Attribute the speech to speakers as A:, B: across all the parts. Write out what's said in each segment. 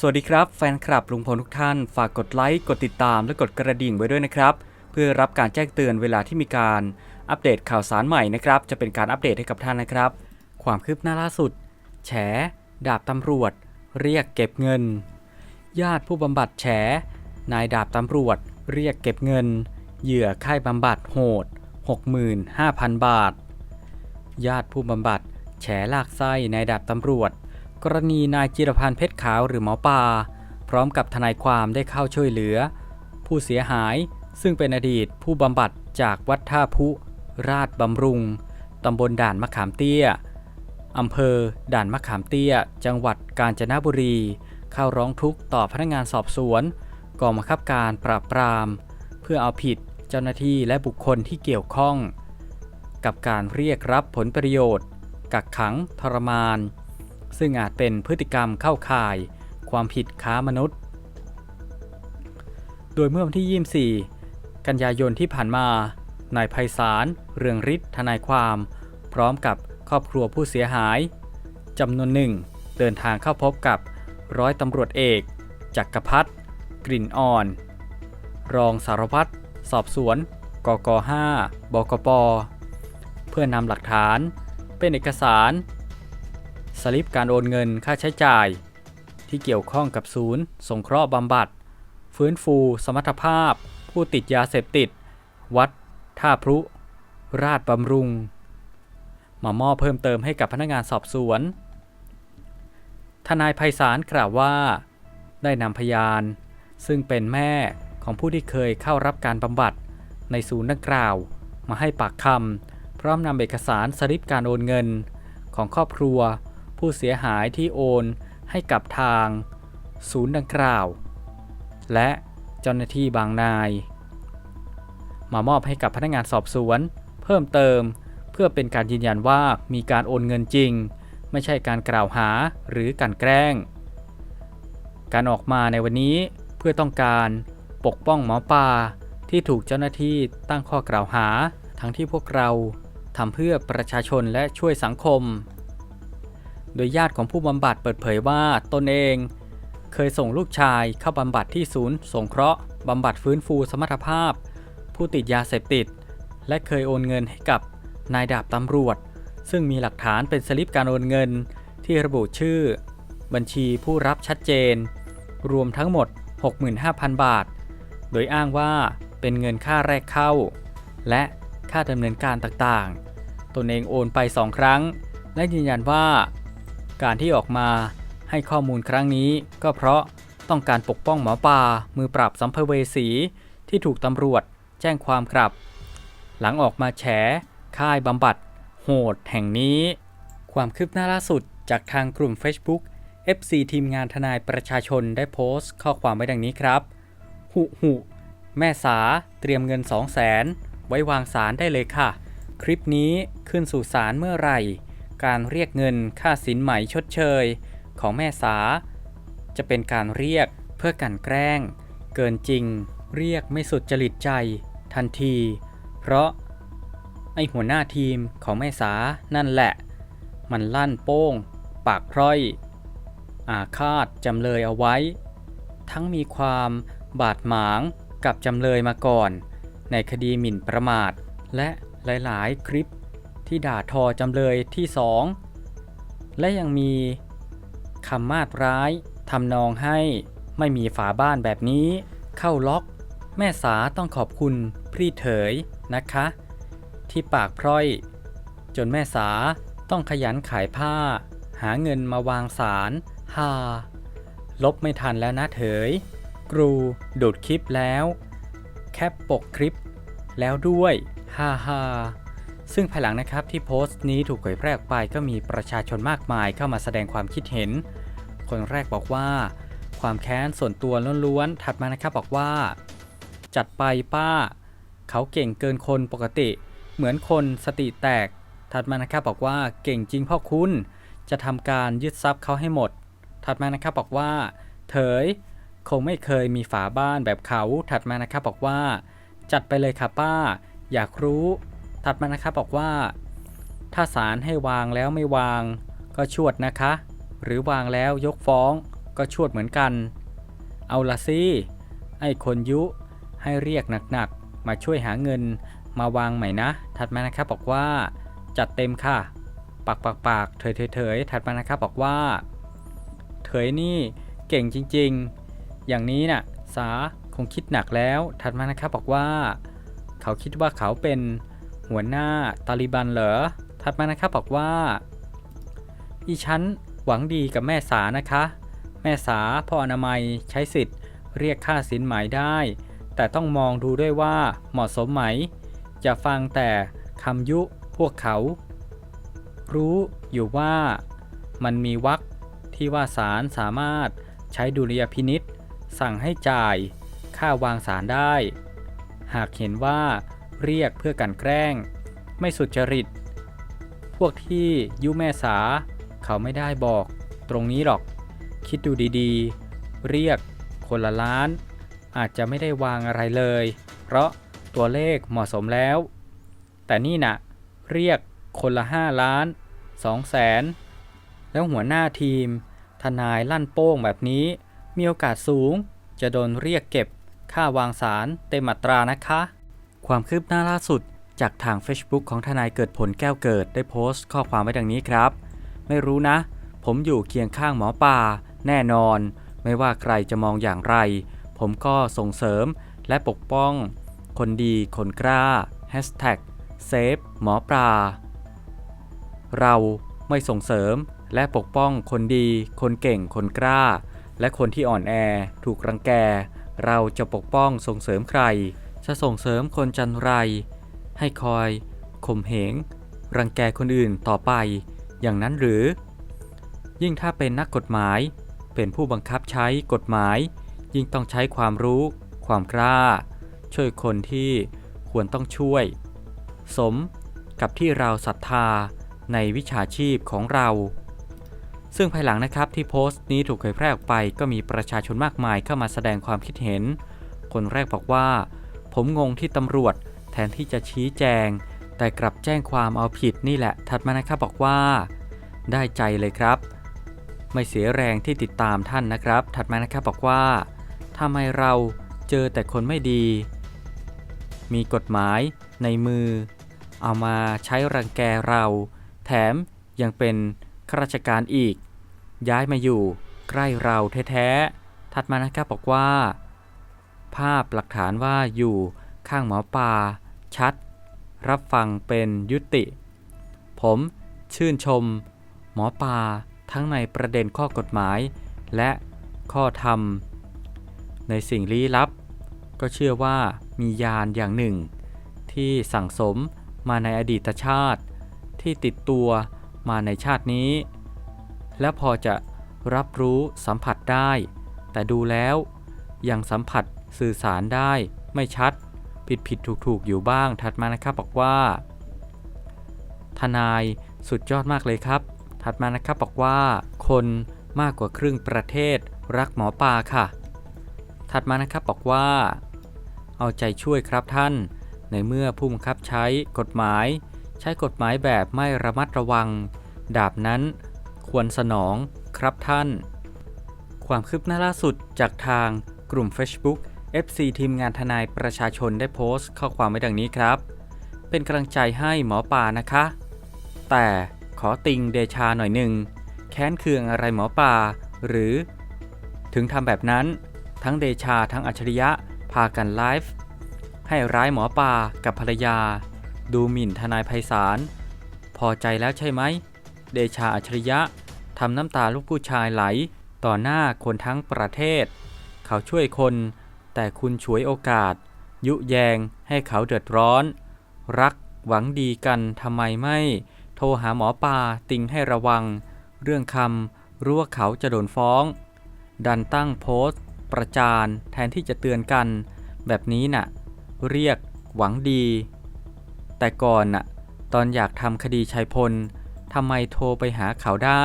A: สวัสดีครับแฟนคลับลุงพลทุกท่าน ฝากกดไลค์ กดติดตามและกดกระดิ่งไว้ด้วยนะครับ เพื่อรับการแจ้งเตือนเวลาที่มีการอัปเดตข่าวสารใหม่นะครับ จะเป็นการอัปเดตให้กับท่านนะครับ ความคืบหน้าล่าสุด แฉ ดาบตำรวจ เรียกเก็บเงิน ญาติผู้บำบัดแฉ นายดาบตำรวจ เรียกเก็บเงิน เหยื่อค่ายบำบัดโหด 65,000 บาท ญาติผู้บำบัดแฉลากไส้นายดาบตำรวจ กรณีนายจิรพันธ์เพชรขาวหรือหมอปลาพร้อมกับทนายความได้เข้าช่วยเหลือ ผู้เสียหายซึ่งเป็นอดีตผู้บำบัดจากวัดท่าพุ ราชบำรุง ตำบลด่านมะขามเตี้ย อำเภอด่านมะขามเตี้ย จังหวัดกาญจนบุรี เข้าร้องทุกข์ต่อพนักงานสอบสวนกองบังคับการปราบปราม เพื่อเอาผิดเจ้าหน้าที่และบุคคลที่เกี่ยวข้อง กับการเรียกรับผลประโยชน์ กักขังทรมาน ซึ่งอาจเป็นพฤติกรรมเข้าข่าย ความผิดค้ามนุษย์ โดยเมื่อวันที่ 24 กันยายนที่ผ่านมานายไพศาลเรืองฤทธิ์ทนายความ พร้อมกับครอบครัวผู้เสียหายจำนวนหนึ่งเดินทางเข้าพบกับร้อยตำรวจเอกจักรพัฒน์กลิ่นอ่อน รองสารวัตรสอบสวนกก5บกป เพื่อนำหลักฐาน เป็นเอกสาร สลิปการโอนเงินค่าใช้จ่าย ที่เกี่ยวข้องกับศูนย์ สงเคราะห์บำบัด ฟื้นฟู สมรรถภาพ ผู้ติดยาเสพติด วัด ท่าพรุราชบำรุง มามอบเพิ่มเติมให้กับพนักงานสอบสวน ทนายไพศาลกล่าวว่า ได้นำพยาน ซึ่งเป็นแม่ของผู้ที่เคยเข้ารับการบำบัดในศูนย์ดังกล่าว มาให้ปากคำพร้อมนำเอกสารสลิปการโอนเงิน ของครอบครัว ผู้เสียหายที่โอนให้กับทาง ศูนย์ดังกล่าว และเจ้าหน้าที่บางนาย มามอบให้กับพนักงานสอบสวน เพิ่มเติมเพื่อเป็นการยืนยันว่ามีการโอนเงินจริง ไม่ใช่การกล่าวหาหรือการแกล้ง การออกมาในวันนี้เพื่อต้องการปกป้องหมอปลาที่ถูกเจ้าหน้าที่ตั้งข้อกล่าวหา ทั้งที่พวกเราทำเพื่อประชาชนและช่วยสังคม โดยญาติของผู้บำบัดเปิดเผยว่าตนเอง เคยส่งลูกชายเข้าบำบัดที่ศูนย์สงเคราะห์บำบัดฟื้นฟูสมรรถภาพ ผู้ติดยาเสพติด และเคยโอนเงินให้กับนายดาบตำรวจ ซึ่งมีหลักฐานเป็นสลิปการโอนเงินที่ระบุชื่อ บัญชีผู้รับชัดเจน รวมทั้งหมด 65,000 บาท โดยอ้างว่าเป็นเงินค่าแรกเข้า และค่าดำเนินการต่างๆ ตนเองโอนไปสองครั้ง และยืนยันว่า การที่ออกมาให้ข้อมูลครั้งนี้ก็เพราะต้องการปกป้องหมอปลามือปราบสัมภเวสีที่ถูกตำรวจแจ้งความกลับ หลังออกมาแฉ ค่ายบำบัด โหดแห่งนี้ ความคืบหน้าล่าสุดจากทางกลุ่ม Facebook FC ทีมงานทนายประชาชนได้โพสต์ข้อความไว้ดังนี้ครับ หุหุแม่สาเตรียมเงิน 2 0 0แสนไว้วางสารได้เลยค่ะ คลิปนี้ขึ้นสู่ศาลเมื่อไหร่ การเรียกเงินค่าสินไหมชดเชย ของแม่สา จะเป็นการเรียกเพื่อกลันแกล้ง เกินจริง เรียกไม่สุดจริตใจ ทันที เพราะ ไอหัวหน้าทีมของแม่สานั่นแหละ มันลั่นโป้ง ปากพร้อย อาฆาตจำเลยเอาไว้ ทั้งมีความบาดหมางกับจำเลยมาก่อน ในคดีหมิ่นประมาทและหลาย ๆ คลิป ที่ด่าทอจำเลยที่สองและยังมีคำมาดร้ายทำนองให้ไม่มีฝาบ้านแบบนี้ เข้าล็อก แม่สาต้องขอบคุณพี่เถยนะคะ ที่ปากพร้อย จนแม่สาต้องขยันขายผ้า หาเงินมาวางสารฮาลบไม่ทันแล้วนะเถยกรูดูดคลิปแล้ว แคปปกคลิปแล้วด้วยฮ่าฮ่า ซึ่งภายหลังนะครับที่โพสต์นี้ถูกเผยแพร่ออกไปก็มีประชาชนมากมายเข้ามาแสดงความคิดเห็น คนแรกบอกว่า ความแค้นส่วนตัวล้วนๆ ถัดมานะครับบอกว่า จัดไปป้า เขาเก่งเกินคนปกติ เหมือนคนสติแตก ถัดมานะครับบอกว่าเก่งจริงพ่อคุณ จะทำการยึดทรัพย์เขาให้หมด ถัดมานะครับบอกว่า เถย คงไม่เคยมีฝาบ้านแบบเขา ถัดมานะครับบอกว่า จัดไปเลยค่ะป้า อยากรู้ ถัดมานะครับบอกว่า ถ้าศาลให้วางแล้วไม่วาง ก็ชวดนะคะ หรือวางแล้วยกฟ้อง ก็ชวดเหมือนกัน เอาละสิไอ้คนยุให้เรียกหนักๆ มาช่วยหาเงินมาวางใหม่นะ ถัดมานะครับบอกว่า จัดเต็มค่ะ ปากปากปากเถยเถยเถยถัดมานะครับบอกว่า เถยนี่เก่งจริงๆ อย่างนี้น่ะสาคงคิดหนักแล้ว ถัดมานะครับบอกว่า เขาคิดว่าเขาเป็น หัวหน้าตาลิบันเหรอ ถัดมานะครับบอกว่า อีฉันหวังดีกับแม่สานะคะ แม่สาพ่ออนามัยใช้สิทธิ์ เรียกค่าสินไหมได้ แต่ต้องมองดูด้วยว่าเหมาะสมไหม จะฟังแต่คำยุพวกเขา รู้อยู่ว่ามันมีวรรคที่ว่าศาลสามารถใช้ดุลยพินิษสั่งให้จ่ายค่าวางสารได้ หากเห็นว่า เรียกเพื่อกันแกล้ง ไม่สุจริต พวกที่ยุแม่สา เขาไม่ได้บอกตรงนี้หรอก คิดดูดีๆ เรียกคนละล้าน อาจจะไม่ได้วางอะไรเลย เพราะตัวเลขเหมาะสมแล้ว แต่นี่นะเรียกคนละ5ล้าน2แสนแล้วหัวหน้าทีม ทนายลั่นโป้งแบบนี้ มีโอกาสสูง จะโดนเรียกเก็บค่าวางสารเต็มอัตรานะคะ ความคืบหน้าล่าสุด จากทาง Facebook ของทนายเกิดผลแก้วเกิดได้โพสต์ข้อความไว้ดังนี้ครับ ไม่รู้นะ ผมอยู่เคียงข้างหมอป่า แน่นอน ไม่ว่าใครจะมองอย่างไร ผมก็ส่งเสริมและปกป้อง คนดีคนกล้า Hashtag Save หมอปลา เราไม่ส่งเสริมและปกป้องคนดี คนเก่ง คนกล้า และคนที่อ่อนแอ ถูกรังแก เราจะปกป้องส่งเสริมใคร จะส่งเสริมคนจันไร ให้คอยข่มเหง รังแกคนอื่นต่อไป อย่างนั้นหรือ ยิ่งถ้าเป็นนักกฎหมาย เป็นผู้บังคับใช้กฎหมาย ยิ่งต้องใช้ความรู้ ความกล้า ช่วยคนที่ควรต้องช่วย สมกับที่เราศรัทธาในวิชาชีพของเรา ซึ่งภายหลังนะครับที่โพสต์นี้ถูกเผยแพร่ออกไป ก็มีประชาชนมากมายเข้ามาแสดงความคิดเห็น คนแรกบอกว่า ผมงงที่ตำรวจ แทนที่จะชี้แจง แต่กลับแจ้งความเอาผิดนี่แหละ ถัดมานะครับบอกว่า ได้ใจเลยครับ ไม่เสียแรงที่ติดตามท่านนะครับ ถัดมานะครับบอกว่าทำไมเราเจอแต่คนไม่ดี มีกฎหมายในมือ เอามาใช้รังแกเรา แถมยังเป็นข้าราชการอีก ย้ายมาอยู่ใกล้เราแท้ๆถัดมานะครับบอกว่า ภาพหลักฐานว่าอยู่ข้างหมอปลาชัด รับฟังเป็นยุติ ผมชื่นชม หมอปลาทั้งในประเด็นข้อกฎหมาย และข้อธรรม ในสิ่งลี้ลับ ก็เชื่อว่ามียานอย่างหนึ่ง ที่สั่งสมมาในอดีตชาติ ที่ติดตัวมาในชาตินี้ และพอจะรับรู้สัมผัสได้ แต่ดูแล้วยังสัมผัส สื่อสารได้ไม่ชัด ผิดผิดถูกถูกอยู่บ้างถัดมานะครับบอกว่า ทนายสุดยอดมากเลยครับ ถัดมานะครับบอกว่า คนมากกว่าครึ่งประเทศรักหมอปลาค่ะ ถัดมานะครับบอกว่า เอาใจช่วยครับท่าน ในเมื่อผู้บังคับใช้กฎหมาย ใช้กฎหมายแบบไม่ระมัดระวัง ดาบนั้นควรสนองครับท่าน ความคืบหน้าล่าสุดจากทางกลุ่ม Facebook FC ทีมงานทนายประชาชนได้โพสต์ข้อความไว้ดังนี้ครับ เป็นกำลังใจให้หมอปานะคะ แต่ขอติงเดชาหน่อยหนึ่งแค้นเคืองอะไรหมอปลาหรือ ถึงทำแบบนั้น ทั้งเดชาทั้งอัจฉริยะพากันไลฟ์ให้ร้ายหมอปลากับภรรยา ดูหมิ่นทนายไพศาลพอใจแล้วใช่ไหม เดชาอัจฉริยะทำน้ำตาลูกผู้ชายไหล ต่อหน้าคนทั้งประเทศ เขาช่วยคน แต่คุณฉวยโอกาส ยุแยงให้เขาเดือดร้อน รักหวังดีกันทำไมไม่ โทรหาหมอปลาติงให้ระวัง เรื่องคำรู้ว่าเขาจะโดนฟ้อง ดันตั้งโพสต์ ประจานแทนที่จะเตือนกัน แบบนี้น่ะ เรียก หวังดี แต่ก่อนน่ะ ตอนอยากทำคดีชัยพลทำไมโทรไปหาเขาได้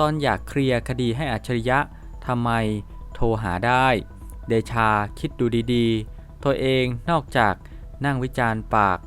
A: ตอนอยากเคลียร์คดีให้อัจฉริยะทำไมโทรหาได้ เดชาคิดดูดีๆ ตัวเองนอกจากนั่งวิจารณ์ปาก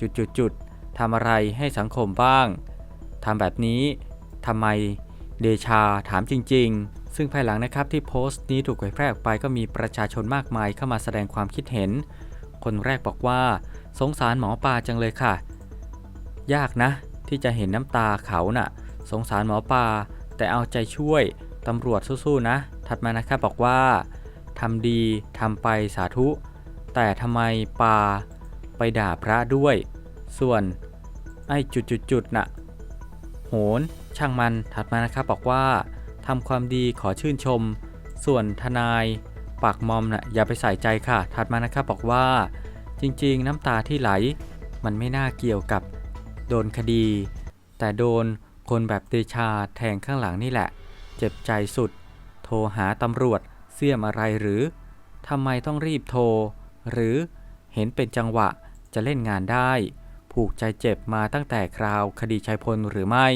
A: จุดๆทำอะไรให้สังคมบ้างทำแบบนี้ทำไมเดชาถามจริง ๆ ซึ่งภายหลังนะครับที่โพสต์นี้ถูกเผยแพร่ออกไปก็มีประชาชนมากมายเข้ามาแสดงความคิดเห็น คนแรกบอกว่าสงสารหมอปลาจังเลยค่ะ ยากนะ ที่จะเห็นน้ำตาเขาน่ะ สงสารหมอปลาแต่เอาใจช่วยตำรวจสู้ๆนะ ถัดมานะครับบอกว่า ทำดีทำไปสาธุ แต่ทำไมปาไปด่าพระด้วย ส่วนไอ้จุดๆๆน่ะ โหน ช่างมันถัดมานะครับบอกว่าทำความดีขอชื่นชม ส่วนทนายปากมอมน่ะอย่าไปใส่ใจค่ะ ถัดมานะครับบอกว่า จริงๆ น้ำตาที่ไหล มันไม่น่าเกี่ยวกับโดนคดี แต่โดนคนแบบเดชาแทงข้างหลังนี่แหละ เจ็บใจสุด โทรหาตำรวจ สี่ยมอะไรหรือทำไมต้องรีบโทร หรือเห็นเป็นจังหวะจะเล่นงานได้ ผูกใจเจ็บมาตั้งแต่คราวคดีชัยพลหรือไม่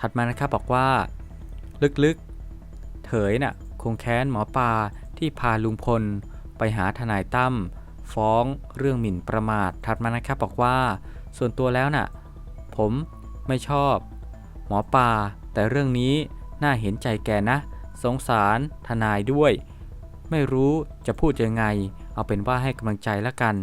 A: ถัดมานะครับบอกว่า ลึกๆ เถยน่ะคงแค้นหมอปลาที่พาลุงพล ไปหาทนายตั้มฟ้องเรื่องหมิ่นประมาท ถัดมานะครับบอกว่า ส่วนตัวแล้วน่ะ ผมไม่ชอบ หมอปลาแต่เรื่องนี้น่าเห็นใจแกนะ สงสารทนายด้วย ไม่รู้จะพูดยังไง เอาเป็นว่าให้กำลังใจละกัน